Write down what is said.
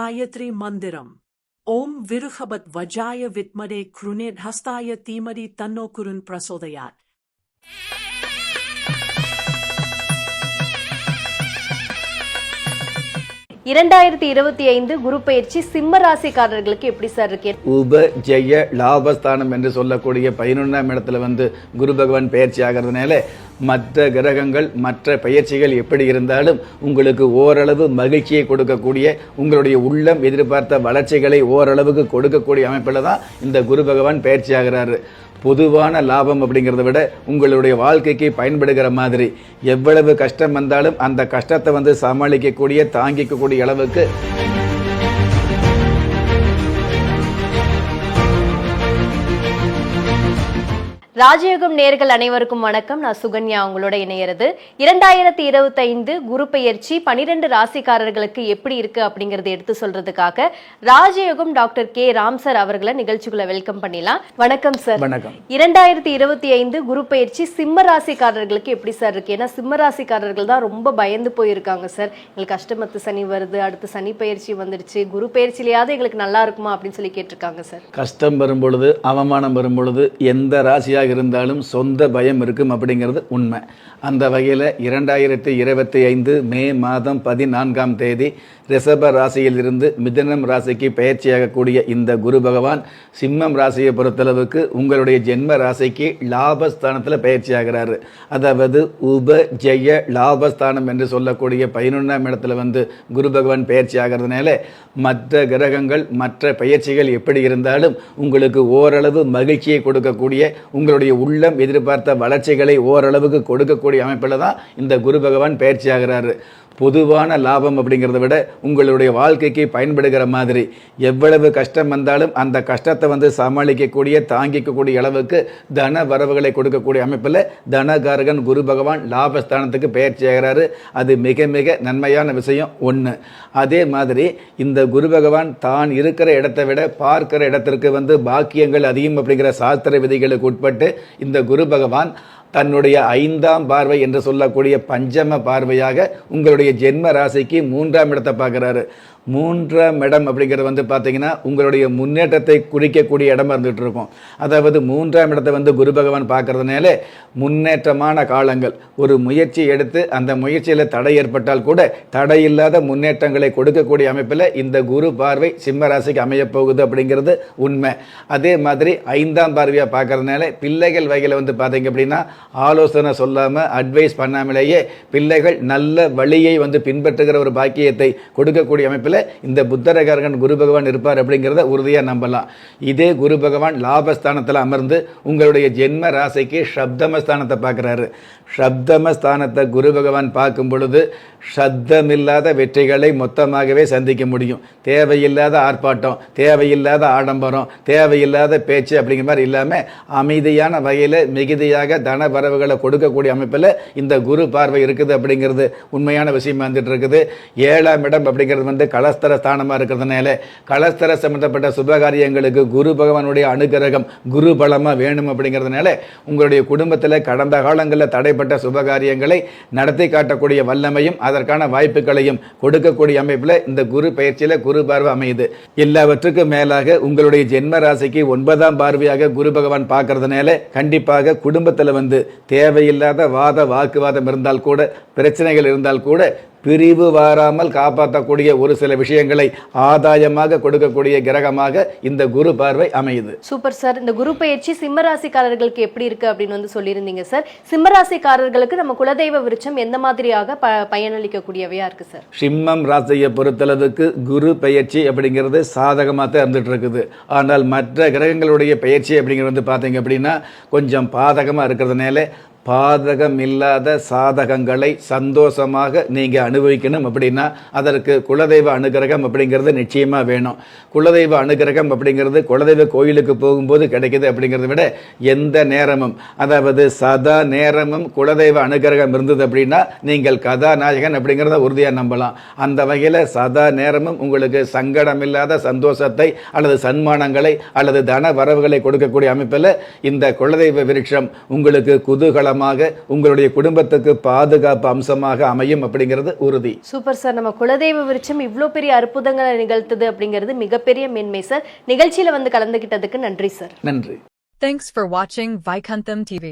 காயத்ரி மந்திரம். ஓம் விருஹபத் வஜாய வித்மடே குருநேத் ஹஸ்தாய தீமதி தன்னோ குருன் பிரசோதயாத். இரண்டாயிரத்தி இருபத்தி ஐந்து குரு பயிற்சி சிம்ம ராசிக்காரர்களுக்கு எப்படி சார் இருக்கு? உப ஜெய லாபஸ்தானம் என்று சொல்லக்கூடிய பதினொன்றாம் இடத்துல வந்து குரு பகவான் பயிற்சி ஆகிறதுனால மற்ற கிரகங்கள் மற்ற பயிற்சிகள் எப்படி இருந்தாலும் உங்களுக்கு ஓரளவு மகிழ்ச்சியை கொடுக்கக்கூடிய உங்களுடைய உள்ளம் எதிர்பார்த்த வளர்ச்சிகளை ஓரளவுக்கு கொடுக்கக்கூடிய அமைப்பில் தான் இந்த குரு பகவான் பயிற்சி ஆகிறாரு. பொதுவான லாபம் அப்படிங்கிறத விட உங்களுடைய வாழ்க்கைக்கு பயன்படுகிற மாதிரி. எவ்வளவு கஷ்டம் வந்தாலும் அந்த கஷ்டத்தை வந்து சமாளிக்கக்கூடிய தாங்கிக்கக்கூடிய அளவுக்கு ராஜயோகம் நேர்கள் அனைவருக்கும் வணக்கம். நான் சுகன்யா உங்களோட இணையறது. இரண்டாயிரத்தி இருபத்தைந்து குரு பெயர்ச்சி பனிரெண்டு ராசிக்காரர்களுக்கு எப்படி இருக்கு அப்படிங்கறத எடுத்து சொல்றதுக்காக ராஜயோகம் டாக்டர் கே. ராம் சார் அவர்களை நிகழ்ச்சிக்குள்ள வெல்கம் பண்ணிடலாம். வணக்கம் சார். வணக்கம். இரண்டாயிரத்தி இருபத்தி ஐந்து குரு பெயர்ச்சி சிம்ம ராசிக்காரர்களுக்கு எப்படி சார் இருக்கு? ஏன்னா சிம்ம ராசிக்காரர்கள் தான் ரொம்ப பயந்து போயிருக்காங்க சார். எங்களுக்கு அஷ்டமத்து சனி வருது அடுத்து சனி பயிற்சி வந்துடுச்சு. குரு பயிற்சியிலேயாவது எங்களுக்கு நல்லா இருக்குமா அப்படின்னு சொல்லி கேட்டிருக்காங்க சார். கஷ்டம் வரும் பொழுது அவமானம் வரும் பொழுது எந்த ராசியாக இருந்தாலும் சொந்த பயம் இருக்கும் அப்படிங்கிறது உண்மை. அந்த வகையில் இரண்டாயிரத்தி இருபத்தி ஐந்து மே மாதம் பதினான்காம் தேதி ரிஷப ராசியிலிருந்து மிதனம் ராசிக்கு பயிற்சியாகக்கூடிய இந்த குரு பகவான் சிம்மம் ராசியை பொறுத்தளவுக்கு உங்களுடைய ஜென்ம ராசிக்கு லாபஸ்தானத்தில் பயிற்சியாகிறாரு அதாவது உப ஜெய லாபஸ்தானம் என்று சொல்லக்கூடிய பதினொன்றாம் இடத்துல வந்து குரு பகவான் பயிற்சி ஆகிறதுனால மற்ற கிரகங்கள் மற்ற பயிற்சிகள் எப்படி இருந்தாலும் உங்களுக்கு ஓரளவு மகிழ்ச்சியை கொடுக்கக்கூடிய உங்கள் உங்களுடைய உள்ளம் எதிர்பார்த்த வளர்ச்சிகளை ஓரளவுக்கு கொடுக்கக்கூடிய அமைப்பில் தான் இந்த குரு பகவான் பயிற்சி ஆகிறாரு பொதுவான லாபம் அப்படிங்கிறத விட உங்களுடைய வாழ்க்கைக்கு பயன்படுகிற மாதிரி. எவ்வளவு கஷ்டம் வந்தாலும் அந்த கஷ்டத்தை வந்து சமாளிக்கக்கூடிய தாங்கிக்கக்கூடிய அளவுக்கு தன வரவுகளை கொடுக்கக்கூடிய அமைப்பில் தனகாரகன் குரு பகவான் லாபஸ்தானத்துக்கு பெயர் ஆகிறாரு. அது மிக மிக நன்மையான விஷயம் ஒன்று அதே மாதிரி இந்த குரு பகவான் தான் இருக்கிற இடத்தை விட பார்க்கிற இடத்திற்கு வந்து பாக்கியங்கள் அதிகம் அப்படிங்கிற சாஸ்திர விதிகளுக்கு உட்பட்டு இந்த குரு பகவான் தன்னுடைய ஐந்தாம் பார்வை என்று சொல்லக்கூடிய பஞ்சம பார்வையாக உங்களுடைய ஜென்ம ராசிக்கு மூன்றாம் இடத்தை பார்க்குறாரு. மூன்றாம் இடம் அப்படிங்கிறது வந்து பார்த்தீங்கன்னா உங்களுடைய முன்னேற்றத்தை குறிக்கக்கூடிய இடமா இருந்துகிட்டு இருக்கும். அதாவது மூன்றாம் இடத்தை வந்து குரு பகவான் பார்க்கறதுனால முன்னேற்றமான காலங்கள். ஒரு முயற்சி எடுத்து அந்த முயற்சியில் தடை ஏற்பட்டால் கூட தடையில்லாத முன்னேற்றங்களை கொடுக்கக்கூடிய அமைப்பில் இந்த குரு பார்வை சிம்ம ராசிக்கு அமையப் போகுது அப்படிங்கிறது உண்மை. அதே மாதிரி ஐந்தாம் பார்வையாக பார்க்கறதுனால பிள்ளைகள் வகையில் வந்து பார்த்தீங்க அப்படின்னா ஆலோசனை சொல்லாமல் அட்வைஸ் பண்ணாமலேயே பிள்ளைகள் நல்ல வழியை வந்து பின்பற்றுகிற ஒரு பாக்கியத்தை கொடுக்கக்கூடிய அமைப்பில் இந்த புத்தரகாரகன் குரு பகவான் இருப்பார் அப்படிங்கிறத உறுதியாக நம்பலாம். இதே குரு பகவான் லாபஸ்தானத்தில் அமர்ந்து உங்களுடைய ஜென்ம ராசிக்கு சப்தமஸ்தானத்தை பார்க்குறாரு. சப்தமஸ்தானத்தை குரு பகவான் பார்க்கும் பொழுது சப்தமில்லாத வெற்றிகளை மொத்தமாகவே சந்திக்க முடியும். தேவையில்லாத ஆர்ப்பாட்டம் தேவையில்லாத ஆடம்பரம் தேவையில்லாத பேச்சு அப்படிங்கிற மாதிரி இல்லாமல் அமைதியான வகையில் மிகுதியாக தன வரவுகளை கொடுக்கக்கூடிய அமைப்பில் இந்த குரு பார்வை இருக்குது அப்படிங்கிறது உண்மையான விஷயமா வந்துட்டு இருக்குது. ஏழாம் இடம் அப்படிங்கிறது வந்து கலஸ்தர ஸ்தானமாக இருக்கிறதுனால கலஸ்தர சம்மந்தப்பட்ட சுபகாரியங்களுக்கு குரு பகவானுடைய அனுகிரகம் குரு பலமாக வேணும் அப்படிங்கிறதுனால உங்களுடைய குடும்பத்தில் கடந்த காலங்களில் தடைப்பட்ட சுபகாரியங்களை நடத்தி காட்டக்கூடிய வல்லமையும் அதற்கான வாய்ப்புகளையும் கொடுக்கக்கூடிய அமைப்பில் இந்த குரு பயிற்சியில் குரு பார்வை அமையுது. எல்லாவற்றுக்கும் மேலாக உங்களுடைய ஜென்ம ராசிக்கு ஒன்பதாம் பார்வையாக குரு பகவான் பார்க்கறதுனால கண்டிப்பாக குடும்பத்தில் வந்து தேவையில்லாத வாத வாக்குவாதம் இருந்தால் கூட பிரச்சனைகள் இருந்தால் கூட பிரிவு வாராமல் காப்பாற்றக்கூடிய ஒரு சில விஷயங்களை ஆதாயமாக கொடுக்கக்கூடிய கிரகமாக இந்த குரு பார்வை அமையுது. Super sir. இந்த குரு பயிற்சி சிம்ம ராசிக்காரர்களுக்கு எப்படி இருக்கு அப்படின்னு வந்து சொல்லியிருந்தீங்க சார். சிம்ம ராசிக்காரர்களுக்கு நம்ம குலதெய்வ விருட்சம் எந்த மாதிரியாக ப பயனளிக்கக்கூடியவையா இருக்கு சார்? சிம்மம் ராசியை பொறுத்தளவுக்கு குரு பயிற்சி அப்படிங்கிறது சாதகமாக தான் இருந்துட்டு இருக்குது ஆனால் மற்ற கிரகங்களுடைய பயிற்சி அப்படிங்கிறது வந்து பார்த்தீங்க அப்படின்னா கொஞ்சம் பாதகமாக இருக்கிறதுனால பாதகம் இல்லாத சாதகங்களை சந்தோஷமாக நீங்கள் அனுபவிக்கணும் அப்படின்னா அதற்கு குலதெய்வ அனுகிரகம் அப்படிங்கிறது நிச்சயமாக வேணும். குலதெய்வ அனுகிரகம் அப்படிங்கிறது குலதெய்வ கோயிலுக்கு போகும்போது கிடைக்கிது அப்படிங்கிறத விட எந்த நேரமும் அதாவது சதா நேரமும் குலதெய்வ அனுகிரகம் இருந்தது அப்படின்னா நீங்கள் கதாநாயகன் அப்படிங்கிறத உறுதியாக நம்பலாம். அந்த வகையில் சதா நேரமும் உங்களுக்கு சங்கடம் இல்லாத சந்தோஷத்தை அல்லது சன்மானங்களை அல்லது தன வரவுகளை கொடுக்கக்கூடிய அமைப்பில் இந்த குலதெய்வ விருட்சம் உங்களுக்கு குதூகலம் காலமாக உங்களுடைய குடும்பத்துக்கு பாதுகாப்பு அம்சமாக அமையும் அப்படிங்கிறது உறுதி. சூப்பர் சார் நம்ம குலதெய்வ விருட்சம் இவ்வளோ பெரிய அற்புதங்களை நிகழ்த்துது அப்படிங்கிறது மிகப்பெரிய மேன்மை சார் நிகழ்ச்சியில வந்து கலந்துகிட்டதுக்கு நன்றி சார் நன்றி. Thanks for watching Vaikuntham TV.